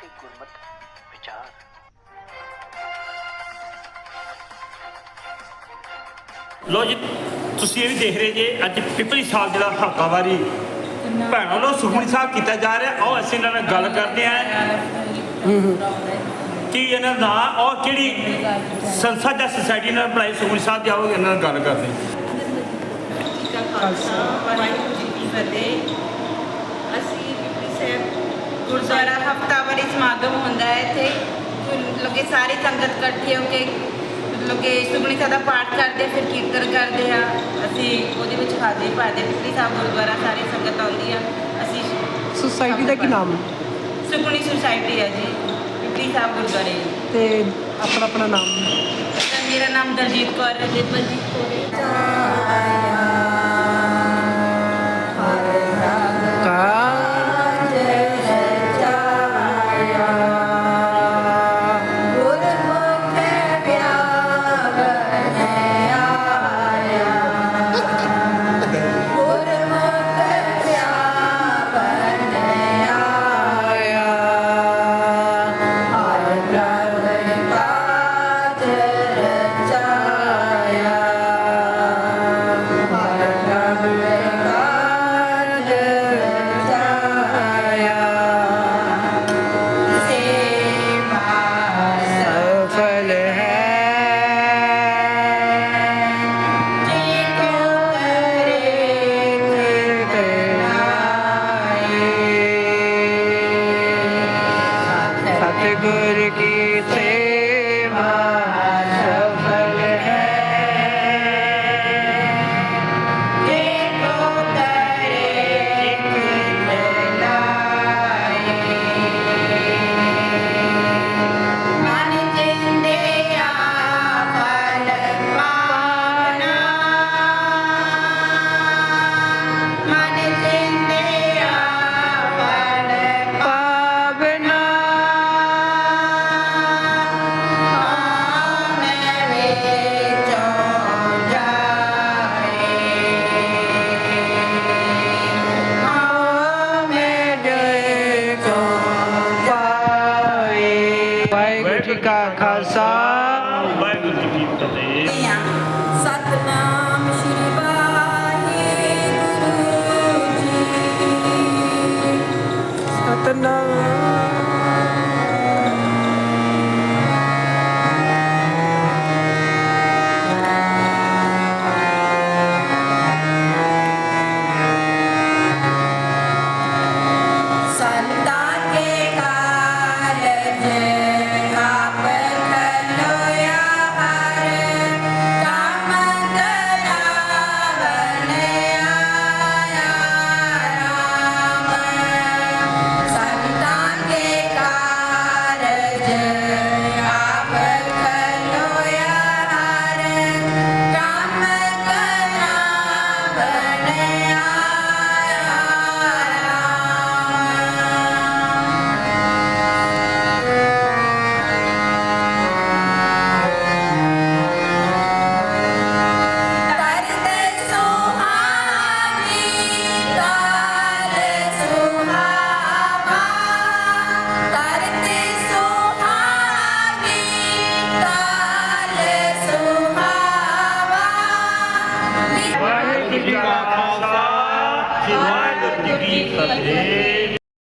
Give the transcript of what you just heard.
ਤੇ ਗੁਰਮਤ ਵਿਚਾਰ। ਲੋ ਜੀ ਤੁਸੀਂ ਇਹ ਵੀ ਦੇਖ ਰਹੇ ਜੇ ਅੱਜ ਪਿਪਲੀ ਸਾਹਿਬ ਜਿਹੜਾ ਹਲਕਾਵਾਰੀ ਭੈਣਾਂ ਵੱਲੋਂ ਸੁਖਮਨੀ ਸਾਹਿਬ ਕੀਤਾ ਜਾ ਰਿਹਾ। ਆਓ ਅਸੀਂ ਇਹਨਾਂ ਨਾਲ ਗੱਲ ਕਰਦੇ ਹਾਂ। ਕਿ ਇਹਨਾਂ ਦਾ ਔਰ ਕਿਹੜੀ ਸੰਸਥਾ ਜਾਂ ਸੁਸਾਇਟੀ ਨਾਲ ਬਣਾਈ ਸੁਖਮਨੀ ਸਾਹਿਬ ਦੀ? ਆਓ ਇਹਨਾਂ ਨਾਲ ਗੱਲ ਕਰਦੇ ਕਾ ਖਾਲਸਾ ਵਾਹਿਗੁਰੂ ਜੀ ਕੀ ਫਤਿਹ। ਗੁਰਦੁਆਰਾ ਹਫਤਾਵਾਰੀ ਸਮਾਗਮ ਹੁੰਦਾ ਹੈ ਇੱਥੇ। ਮਤਲਬ ਕਿ ਸਾਰੀ ਸੰਗਤ ਇਕੱਠੀ ਹੋ ਕੇ ਮਤਲਬ ਕਿ ਸਾਹਿਬ ਦਾ ਪਾਠ ਕਰਦੇ ਫਿਰ ਕੀਰਤਨ ਕਰਦੇ ਆ। ਅਸੀਂ ਉਹਦੇ ਵਿੱਚ ਹਾਜ਼ਰੀ ਭਰਦੇ ਪਿਪਲੀ ਸਾਹਿਬ ਗੁਰਦੁਆਰਾ ਸਾਰੀ ਸੰਗਤ ਆਉਂਦੀ ਆ। ਅਸੀਂ ਸੁਸਾਇਟੀ ਦਾ ਕੀ ਨਾਮ ਹੈ? ਸੁਖਮਨੀ ਸੁਸਾਇਟੀ ਹੈ ਜੀ। ਪਿਪਲੀ ਸਾਹਿਬ ਗੁਰਦੁਆਰੇ। ਤੇ ਆਪਣਾ ਆਪਣਾ ਨਾਮ? ਤਾਂ ਮੇਰਾ ਨਾਮ ਦਲਜੀਤ ਕੌਰ ਹੈ ਦਲਜੀਤ ਕੌਰ ਸਤਿਗੁਰ ਕੀ ਜੀ ਕਾ ਖਾਲਸਾ। ਵਾਹਿਗੁਰੂ ਜੀ ਕੀ ਫਤਿਹ। ਸਤਨਾਮ ਸ਼੍ਰੀ ਵਾਹਿਗੁਰੂ ਜੀ। ਸਤਨਾਮ ਵਾਹਿਗੁਰੂ ਜੀ